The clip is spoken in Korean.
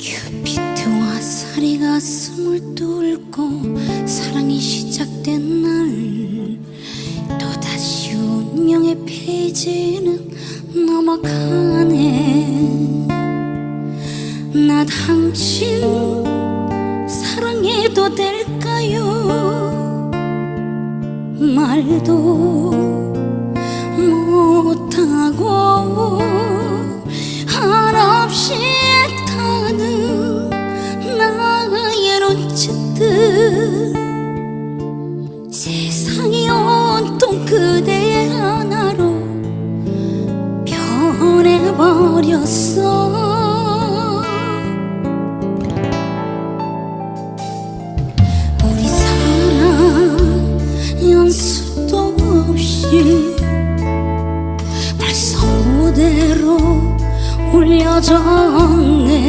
큐피트와 살이 가슴을 뚫고 사랑이 시작된 날 또다시 운명의 페이지는 넘어가네. 나 당신 사랑해도 될까요? 말도 못하고 한없이 세상이 온통 그대의 하나로 변해버렸어. 우리 사랑 연습도 없이 벌써 무대로 올려졌